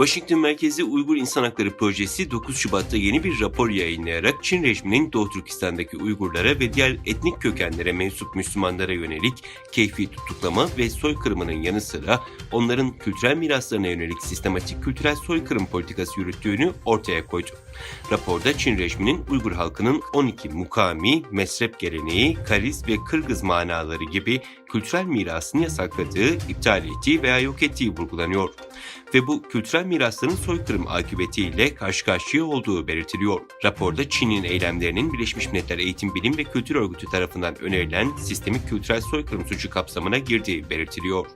Washington merkezli Uygur İnsan Hakları Projesi 9 Şubat'ta yeni bir rapor yayınlayarak Çin rejiminin Doğu Türkistan'daki Uygurlara ve diğer etnik kökenlere mensup Müslümanlara yönelik keyfi tutuklama ve soykırımının yanı sıra onların kültürel miraslarına yönelik sistematik kültürel soykırım politikası yürüttüğünü ortaya koydu. Raporda Çin rejiminin Uygur halkının 12 mukami, mesrep geleneği, kaliz ve kırgız manaları gibi kültürel mirasını yasakladığı, iptal ettiği veya yok ettiği vurgulanıyor. Ve bu kültürel mirasların soykırım akıbetiyle karşı karşıya olduğu belirtiliyor. Raporda Çin'in eylemlerinin Birleşmiş Milletler Eğitim Bilim ve Kültür Örgütü tarafından önerilen sistemik kültürel soykırım suçu kapsamına girdiği belirtiliyor.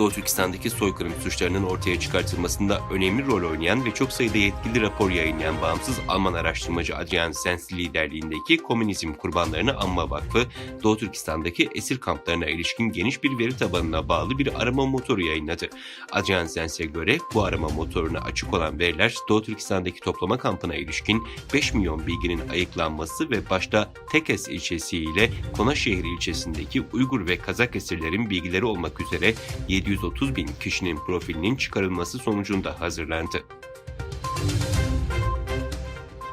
Doğu Türkistan'daki soykırım suçlarının ortaya çıkartılmasında önemli rol oynayan ve çok sayıda yetkili rapor yayınlayan bağımsız Alman araştırmacı Adrian Sens liderliğindeki Komünizm Kurbanlarını Anma Vakfı, Doğu Türkistan'daki esir kamplarına ilişkin geniş bir veri tabanına bağlı bir arama motoru yayınladı. Adrian Sens'e göre bu arama motoruna açık olan veriler Doğu Türkistan'daki toplama kampına ilişkin 5 milyon bilginin ayıklanması ve başta Tekes ilçesi ile Konaşehir ilçesindeki Uygur ve Kazak esirlerin bilgileri olmak üzere 730 bin kişinin profilinin çıkarılması sonucunda hazırlandı.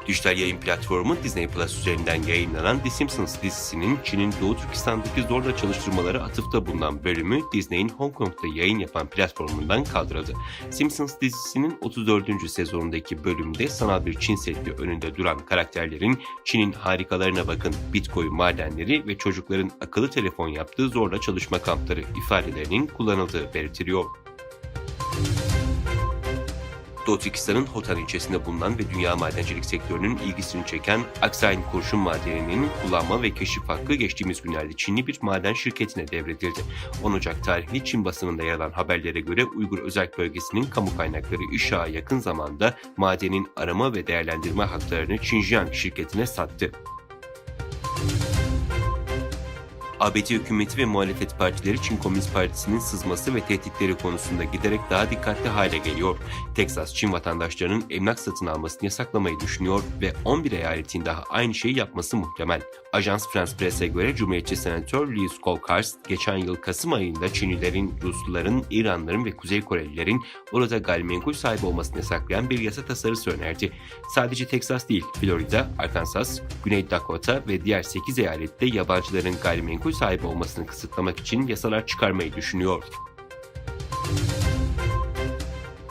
Dijital yayın platformu Disney Plus üzerinden yayınlanan The Simpsons dizisinin Çin'in Doğu Türkistan'daki zorla çalıştırmaları atıfta bulunan bölümü Disney'in Hong Kong'da yayın yapan platformundan kaldırıldı. Simpsons dizisinin 34. sezonundaki bölümde sanal bir Çin setli önünde duran karakterlerin Çin'in harikalarına bakın Bitcoin madenleri ve çocukların akıllı telefon yaptığı zorla çalışma kampları ifadelerinin kullanıldığı belirtiliyor. Doğu Türkistan'ın Hotan ilçesinde bulunan ve dünya madencilik sektörünün ilgisini çeken Aksayn Kurşun Madeni'nin kullanma ve keşif hakkı geçtiğimiz günlerde Çinli bir maden şirketine devredildi. 10 Ocak tarihli Çin basınında yer alan haberlere göre Uygur Özel Bölgesi'nin kamu kaynakları IŞA'ya yakın zamanda madenin arama ve değerlendirme haklarını Xinjiang şirketine sattı. ABD hükümeti ve muhalefet partileri Çin Komünist Partisi'nin sızması ve tehditleri konusunda giderek daha dikkatli hale geliyor. Teksas, Çin vatandaşlarının emlak satın almasını yasaklamayı düşünüyor ve 11 eyaletin daha aynı şeyi yapması muhtemel. Ajans France Press'e göre Cumhuriyetçi Senatör Lee Kolkars, geçen yıl Kasım ayında Çinlilerin, Rusluların, İranlıların ve Kuzey Korelilerin orada gayrimenkul sahibi olmasını yasaklayan bir yasa tasarısı önerdi. Sadece Teksas değil, Florida, Arkansas, Güney Dakota ve diğer 8 eyalette yabancıların gayrimenkul sahibi olmasını kısıtlamak için yasalar çıkarmayı düşünüyor.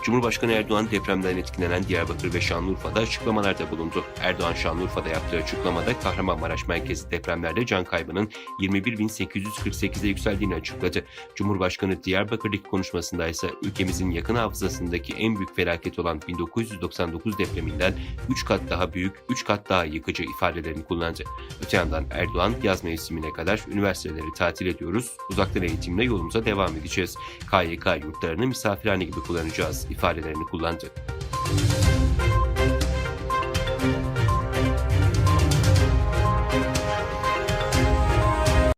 Cumhurbaşkanı Erdoğan depremden etkilenen Diyarbakır ve Şanlıurfa'da açıklamalarda bulundu. Erdoğan Şanlıurfa'da yaptığı açıklamada Kahramanmaraş merkezi depremlerde can kaybının 21.848'e yükseldiğini açıkladı. Cumhurbaşkanı Diyarbakır'daki konuşmasında ise ülkemizin yakın hafızasındaki en büyük felaket olan 1999 depreminden 3 kat daha büyük, 3 kat daha yıkıcı ifadelerini kullandı. Öte yandan Erdoğan yaz mevsimine kadar üniversiteleri tatil ediyoruz, uzaktan eğitimle yolumuza devam edeceğiz. KYK yurtlarını misafirhane gibi kullanacağız ifadelerini kullandı.